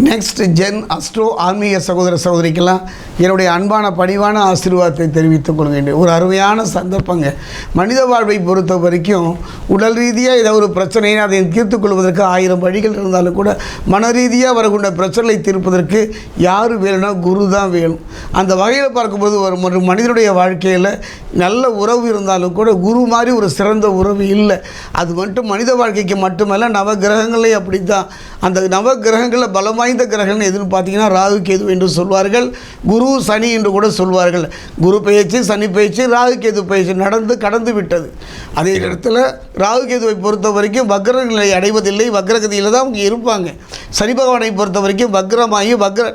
Next gen astro ஆன்மீக சகோதர சகோதரிக்கெல்லாம் என்னுடைய அன்பான பணிவான ஆசீர்வாதத்தை தெரிவித்துக் கொள்கின்றேன் ஒரு அருமையான சந்தர்ப்பங்க. மனித வாழ்வை பொறுத்த வரைக்கும் உடல் ரீதியாக ஏதாவது ஒரு பிரச்சனையை அதை தீர்த்து கொள்வதற்கு ஆயிரம் வழிகள் இருந்தாலும் கூட மன ரீதியாக வரக்கூடிய பிரச்சனைகளை தீர்ப்பதற்கு யார் வேணும்னா குரு தான் வேணும். அந்த வகையில் பார்க்கும்போது ஒரு மனிதனுடைய வாழ்க்கையில் நல்ல உறவு இருந்தாலும் கூட குரு மாதிரி ஒரு சிறந்த உறவு இல்லை. அது மட்டும் மனித வாழ்க்கைக்கு மட்டுமல்ல நவ கிரகங்களே அப்படி தான் அந்த நவ கிரகங்களில் பலமாக வாய்ந்த கிரகங்கள் எதுன்னு பார்த்தீங்கன்னா ராகு கேது என்று சொல்வார்கள். குரு சனி என்று கூட சொல்வார்கள். குரு பயிற்சி சனி பயிற்சி ராகு கேது பயிற்சி நடந்து கடந்து விட்டது. அதே இடத்துல ராகு கேதுவை பொறுத்த வரைக்கும் வக்ர நிலை அடைவதில்லை. வக்ரகதியில் தான் அவங்க இருப்பாங்க. சனி பகவானை பொறுத்த வரைக்கும் வக்ரமாகி வக்ர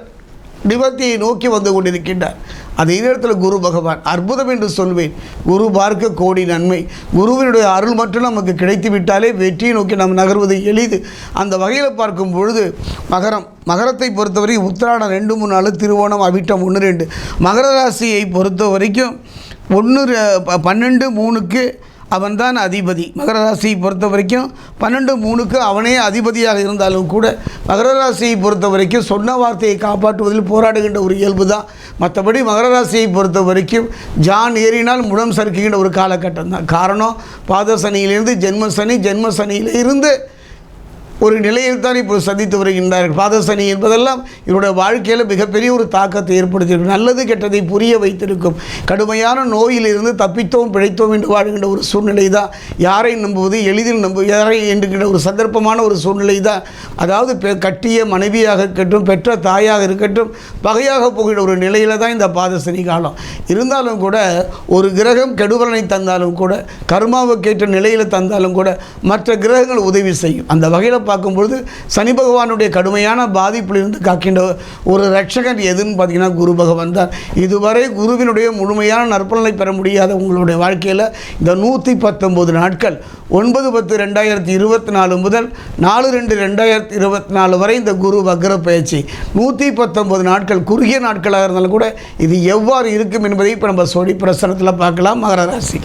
நிவர்த்தியை நோக்கி வந்து கொண்டிருக்கின்றார். அதே நேரத்தில் குரு பகவான் அற்புதம் என்று சொல்வேன். குரு பார்க்க கோடி நன்மை. குருவினுடைய அருள் மட்டும் நமக்கு கிடைத்து விட்டாலே வெற்றியை நோக்கி நாம் நகர்வது எளிது. அந்த வகையில் பார்க்கும் பொழுது மகரம் மகரத்தை பொறுத்தவரை உத்திராடம் ரெண்டு மூணு நாள் திருவோணம் அவிட்டம் ஒன்று ரெண்டு. மகர ராசியை பொறுத்த வரைக்கும் ஒன்று பன்னெண்டு மூணுக்கு அவன்தான் அதிபதி. மகர ராசியை பொறுத்த வரைக்கும் பன்னெண்டு மூணுக்கு அவனே அதிபதியாக இருந்தாலும் கூட மகர ராசியை பொறுத்த வரைக்கும் சொன்ன வார்த்தையை காப்பாற்றுவதில் போராடுகின்ற ஒரு இயல்பு தான் மற்றபடி மகர ராசியை பொறுத்த வரைக்கும் ஜான் ஏறினால் முடம் சறுக்குகின்ற ஒரு காலகட்டம் தான் காரணம் பாத சனியிலிருந்து ஜென்ம சனி ஜென்ம சனியிலிருந்து ஒரு நிலையில் தான் இப்போ சந்தித்து வருகின்றார்கள். பாதசனி என்பதெல்லாம் இவருடைய வாழ்க்கையில் மிகப்பெரிய ஒரு தாக்கத்தை ஏற்படுத்தியிருக்கும் நல்லது கெட்டதை புரிய வைத்திருக்கும். கடுமையான நோயிலிருந்து தப்பித்தோம் பிழைத்தோம் என்று வாழ்கின்ற ஒரு சூழ்நிலை தான் யாரை நம்புவது? எளிதில் நம்பு யாரை என்கின்ற ஒரு சந்தர்ப்பமான ஒரு சூழ்நிலை தான் அதாவது பெ- கட்டிய மனைவியாக இருக்கட்டும் பெற்ற தாயாக இருக்கட்டும் பகையாக போகின்ற ஒரு நிலையில் தான் இந்த பாதசனி காலம். இருந்தாலும் கூட ஒரு கிரகம் கெடுபலனை தந்தாலும் கூட கர்மாவுக்கேற்ற நிலையில் தந்தாலும் கூட மற்ற கிரகங்கள் உதவி செய்யும். அந்த வகையில் பார்க்கும்பொழுது சனி பகவானுடைய கடுமையான பாதிப்பிலிருந்து காக்கின்ற ஒரு ரட்சகன் எதுன்னு பார்த்தீங்கன்னா குரு பகவான் தான். இதுவரை குருவினுடைய முழுமையான நற்பலனை பெற முடியாத உங்களுடைய வாழ்க்கையில் இந்த நூற்றி பத்தொம்போது நாட்கள் ஒன்பது பத்து ரெண்டாயிரத்தி இருபத்தி நாலு முதல் நாலு ரெண்டு ரெண்டாயிரத்தி இருபத்தி நாலு வரை இந்த குரு வக்ர பயிற்சி. நூற்றி பத்தொம்போது நாட்கள் குறுகிய நாட்களாக இருந்தாலும் கூட இது எவ்வாறு இருக்கும் என்பதை இப்போ நம்ம சொல்லி பிரசனத்தில் பார்க்கலாம் மகர ராசி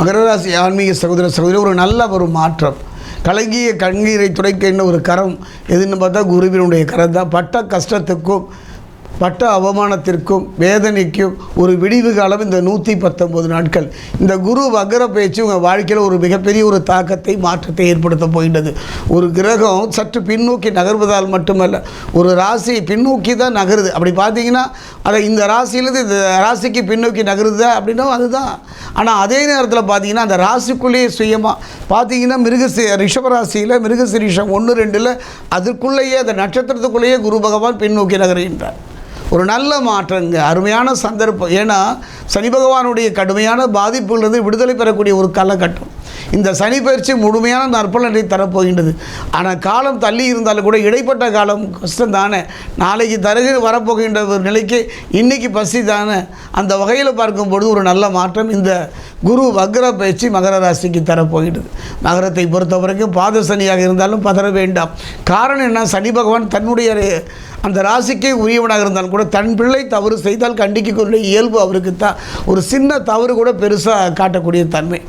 மகரராசி ஆன்மீக சகோதர சகோதரி ஒரு நல்ல ஒரு மாற்றம். கலங்கிய கண்ணீரை துடைக்கின்ற ஒரு கரம்? எதுன்னு பார்த்தா குருவினுடைய கரம் தான். பட்ட கஷ்டத்துக்கும் பட்ட அவமானத்திற்கும் வேதனைக்கும் ஒரு விடிவு காலம் இந்த நூற்றி பத்தொம்போது நாட்கள். இந்த குரு வக்ர பேச்சு உங்கள் வாழ்க்கையில் ஒரு மிகப்பெரிய ஒரு தாக்கத்தை மாற்றத்தை ஏற்படுத்த போகின்றது. ஒரு கிரகம் சற்று பின்னோக்கி நகர்வதால் மட்டுமல்ல ஒரு ராசி பின்னோக்கி தான் நகருது. அப்படி பார்த்தீங்கன்னா அதை இந்த ராசியிலேருந்து இந்த ராசிக்கு பின்னோக்கி நகருதா அப்படின்னா அதுதான். ஆனால் அதே நேரத்தில் பார்த்தீங்கன்னா அந்த ராசிக்குள்ளேயே சுயமாக பார்த்தீங்கன்னா மிருகசி ரிஷபராசியில் மிருகசிரீஷம் ஒன்று ரெண்டில் அதுக்குள்ளேயே அந்த நட்சத்திரத்துக்குள்ளேயே குரு பகவான் பின்னோக்கி நகர்கின்றார். ஒரு நல்ல மாற்றங்க அருமையான சந்தர்ப்பம். ஏன்னா சனி பகவானுடைய கடுமையான பாதிப்புகளிலிருந்து விடுதலை பெறக்கூடிய ஒரு காலகட்டம். இந்த சனி பயிற்சி முழுமையான நற்பலனை தரப்போகின்றது. ஆனால் காலம் தள்ளி இருந்தாலும் கூட இடைப்பட்ட காலம் கஷ்டம் தானே நாளைக்கு தருகிற வரப்போகின்ற ஒரு நிலைக்கு இன்றைக்கி பசி தானே அந்த வகையில் பார்க்கும்பொழுது ஒரு நல்ல மாற்றம் இந்த குரு வக்ர பயிற்சி மகர ராசிக்கு தரப்போகின்றது. மகரத்தை பொறுத்த வரைக்கும் பாத சனியாக இருந்தாலும் பதற வேண்டாம். காரணம் என்ன? சனி பகவான் தன்னுடைய அந்த ராசிக்கே உரியவனாக இருந்தாலும் கூட தன் பிள்ளை தவறு செய்தால் கண்டிக்கக்கூடிய இயல்பு அவருக்கு தான் ஒரு சின்ன தவறு கூட பெருசாக காட்டக்கூடிய தன்மை.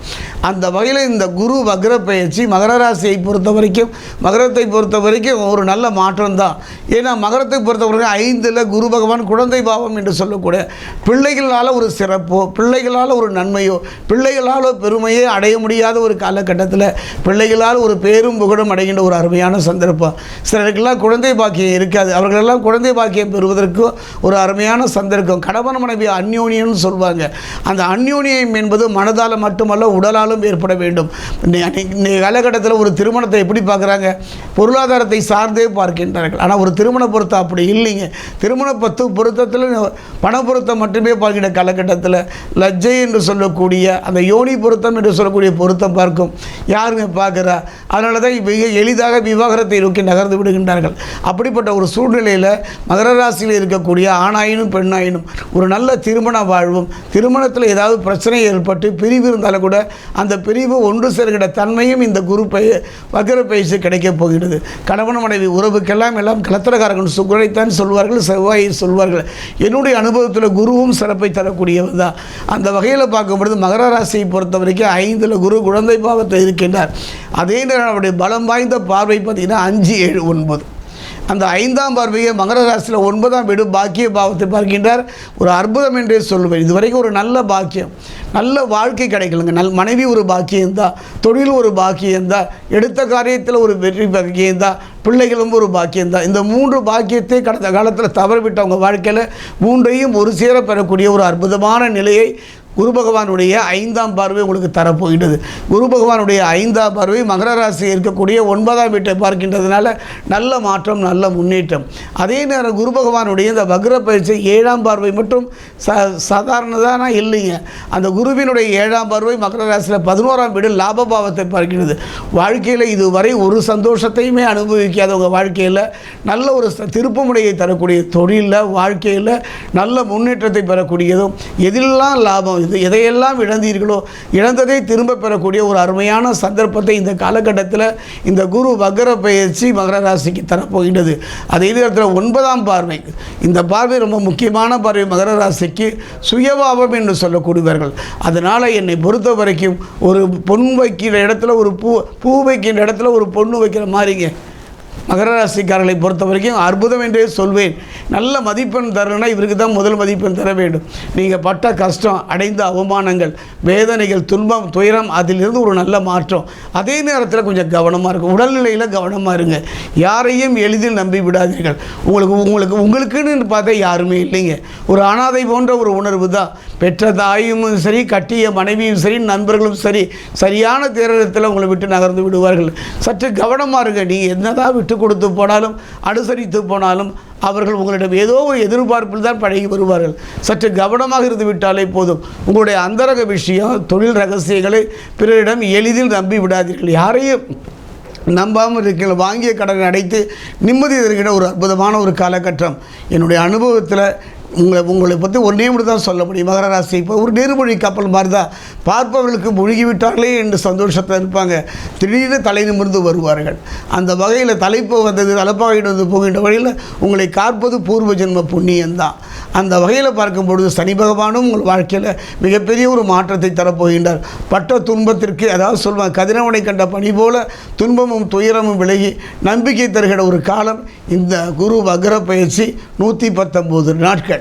அந்த வகையில் இந்த குரு வக்ர பயிற்சி மகர ராசியை பொறுத்த வரைக்கும் மகரத்தை பொறுத்த வரைக்கும் ஒரு நல்ல மாற்றம் தான் ஏன்னா மகரத்தை பொறுத்த வரைக்கும் ஐந்தில் குரு பகவான் குழந்தை பாவம் என்று சொல்லக்கூடிய பிள்ளைகளால் ஒரு சிறப்போ பிள்ளைகளால் ஒரு நன்மையோ பிள்ளைகளால் பெருமையே அடைய முடியாத ஒரு காலகட்டத்தில் பிள்ளைகளால் ஒரு பேரும் புகழும் அடைகின்ற ஒரு அருமையான சந்தர்ப்பம். சிலருக்கெல்லாம் குழந்தை பாக்கியம் இருக்காது. அவர்களெல்லாம் குழந்தை பாக்கியம் பெறுவதற்கு ஒரு அருமையான சந்தர்ப்பம். கணவன் மனைவி அந்யோனியம்னு சொல்லுவாங்க அந்த அந்யோனியம் என்பது மனதால் மட்டுமல்ல உடலாலும் ஏற்பட வேண்டும். வேண்டும். இன்றைய காலகட்டத்தில் ஒரு திருமணத்தை எப்படி பார்க்குறாங்க? பொருளாதாரத்தை சார்ந்தே பார்க்கின்றார்கள். ஆனால் ஒரு திருமண பொருத்தம் அப்படி இல்லைங்க. திருமண பத்து பொருத்தத்தில் பண பொருத்தம் மட்டுமே பார்க்கின்ற காலகட்டத்தில் லஜ்ஜை என்று சொல்லக்கூடிய அந்த யோனி பொருத்தம் என்று சொல்லக்கூடிய பொருத்தம் பார்க்கும். யாருங்க பார்க்குறா? அதனால தான் மிக எளிதாக விவாகரத்தை நோக்கி நகர்ந்து விடுகின்றார்கள். அப்படிப்பட்ட ஒரு சூழ்நிலையில் மகர ராசியில் இருக்கக்கூடிய ஆணாயினும் பெண்ணாயினும் ஒரு நல்ல திருமண வாழ்வும் திருமணத்தில் ஏதாவது பிரச்சனை ஏற்பட்டு பிரிவு இருந்தாலும் கூட அந்த பிரிவு ஒன்று சேர்கிற தன்மையும் இந்த குரு பய வக்கர பயிற்சி கிடைக்கப் போகிறது. கணவன் மனைவி உறவுக்கெல்லாம் எல்லாம் கலத்திரக்காரர்கள் சுக்கரைத்தான் சொல்வார்கள் செவ்வாயை சொல்வார்கள். என்னுடைய அனுபவத்தில் குருவும் சிறப்பை தரக்கூடியவர் தான். அந்த வகையில் பார்க்கும்பொழுது மகர ராசியை பொறுத்த வரைக்கும் ஐந்தில் குரு குழந்தை பாவத்தை இருக்கின்றார். அதே நேரம் அவருடைய பலம் வாய்ந்த பார்வை பார்த்தீங்கன்னா அஞ்சு ஏழு ஒன்பது. அந்த ஐந்தாம் பார்வையை மகர ராசியில் ஒன்பதாம் வீடு பாக்கிய பாவத்தை பார்க்கின்றார். ஒரு அற்புதம் என்றே சொல்லுவேன். இதுவரைக்கும் ஒரு நல்ல பாக்கியம். நல்ல வாழ்க்கை கிடைக்கலங்க. நல் மனைவி ஒரு பாக்கியம்தான் தொழில் ஒரு பாக்கியம்தான் எடுத்த காரியத்தில் ஒரு வெற்றி பாக்கியம்தான் பிள்ளைகளும் ஒரு பாக்கியம்தான் இந்த மூன்று பாக்கியத்தை கடந்த காலத்தில் தவறவிட்டவங்க வாழ்க்கையில் மூன்றையும் ஒரு சேர பெறக்கூடிய ஒரு அற்புதமான நிலையை குரு பகவானுடைய ஐந்தாம் பார்வை உங்களுக்கு தரப்போகின்றது. குரு பகவானுடைய ஐந்தாம் பார்வை மகர ராசி இருக்கக்கூடிய ஒன்பதாம் வீட்டை பார்க்கின்றதுனால நல்ல மாற்றம் நல்ல முன்னேற்றம். அதே நேரம் குரு பகவானுடைய இந்த வக்ர பயிற்சி ஏழாம் பார்வை மட்டும் ச சாதாரணதானா? இல்லைங்க. அந்த குருவினுடைய ஏழாம் பார்வை மகர ராசியில் பதினோராம் வீடு லாப பாவத்தை பார்க்கிறது வாழ்க்கையில் இதுவரை ஒரு சந்தோஷத்தையுமே அனுபவிக்காதவங்க வாழ்க்கையில் நல்ல ஒரு ச- திருப்புமுனையை தரக்கூடிய தொழிலில் வாழ்க்கையில் நல்ல முன்னேற்றத்தை பெறக்கூடியதும் எதிலெல்லாம் லாபம் இது எதையெல்லாம் இழந்தீர்களோ இழந்ததை திரும்ப பெறக்கூடிய ஒரு அருமையான சந்தர்ப்பத்தை இந்த காலகட்டத்தில் இந்த குரு வக்கர பயிற்சி மகர ராசிக்கு தரப்போகின்றது. அதே நேரத்தில் ஒன்பதாம் பார்வை. இந்த பார்வை ரொம்ப முக்கியமான பார்வை மகர ராசிக்கு சுயபாவம் என்று சொல்லக்கூடியவர்கள். அதனால் என்னை பொறுத்த வரைக்கும் ஒரு பொன் வைக்கிற இடத்துல ஒரு பூ பூ வைக்கிற இடத்துல ஒரு பொண்ணு வைக்கிற மாதிரிங்க. மகர ராசிக்காரர்களை பொறுத்த வரைக்கும் அற்புதம் என்றே சொல்வேன். நல்ல மதிப்பெண் தரணும்னா இவருக்கு தான் முதல் மதிப்பெண் தர வேண்டும். நீங்கள் பட்ட கஷ்டம் அடைந்த அவமானங்கள் வேதனைகள் துன்பம் துயரம் அதிலிருந்து ஒரு நல்ல மாற்றம். அதே நேரத்தில் கொஞ்சம் கவனமாக இருக்கும் உடல்நிலையில் கவனமாக இருங்க. யாரையும் எளிதில் நம்பி விடாதீர்கள். உங்களுக்கு உங்களுக்கு உங்களுக்குன்னு பார்த்தா யாருமே இல்லைங்க. ஒரு அனாதை போன்ற ஒரு உணர்வு தான். பெற்ற தாயும் சரி கட்டிய மனைவியும் சரி நண்பர்களும் சரி சரியான தேர்தலத்தில் உங்களை விட்டு நகர்ந்து விடுவார்கள். சற்று கவனமாக இருங்க. நீங்கள் என்னதான் விட்டு கொடுத்து போனாலும் அனுசரித்து போனாலும் அவர்கள் உங்களிடம் ஏதோ ஒரு எதிர்பார்ப்பில் தான் பழகி வருவார்கள். சற்று கவனமாக இருந்து விட்டாலே போதும். உங்களுடைய அந்தரக விஷயம் தொழில் ரகசியங்களை பிறரிடம் எளிதில் நம்பி விடாதீர்கள். யாரையும் நம்பாமல் இருக்கிற வாங்கிய கடனை அடைத்து நிம்மதி தருகிற ஒரு அற்புதமான ஒரு காலகட்டம். என்னுடைய அனுபவத்தில் உங்களை உங்களை பற்றி ஒரு மட்டும் தான் சொல்ல முடியும். மகர ராசி இப்போ ஒரு நீர்மொழி கப்பல் மாதிரி தான். பார்ப்பவர்களுக்கு முழுகி விட்டார்களே என்று சந்தோஷத்தில் இருப்பாங்க. திடீர்னு தலை நிமிர்ந்து வருவார்கள். அந்த வகையில் தலைப்பு வந்தது தலைப்பாகிட்டு வந்து போகின்ற வழியில் உங்களை காப்பது பூர்வ ஜென்ம புண்ணியம்தான் அந்த வகையில் பார்க்கும் பொழுது சனி பகவானும் உங்கள் வாழ்க்கையில் மிகப்பெரிய ஒரு மாற்றத்தை தரப்போகின்றார். பட்ட துன்பத்திற்கு அதாவது சொல்வாங்க கதிரவனை கண்ட பணி போல துன்பமும் துயரமும் விலகி நம்பிக்கை தருகிற ஒரு காலம். இந்த குரு வக்ர பயிற்சி நூற்றி பத்தொம்போது நாட்கள்.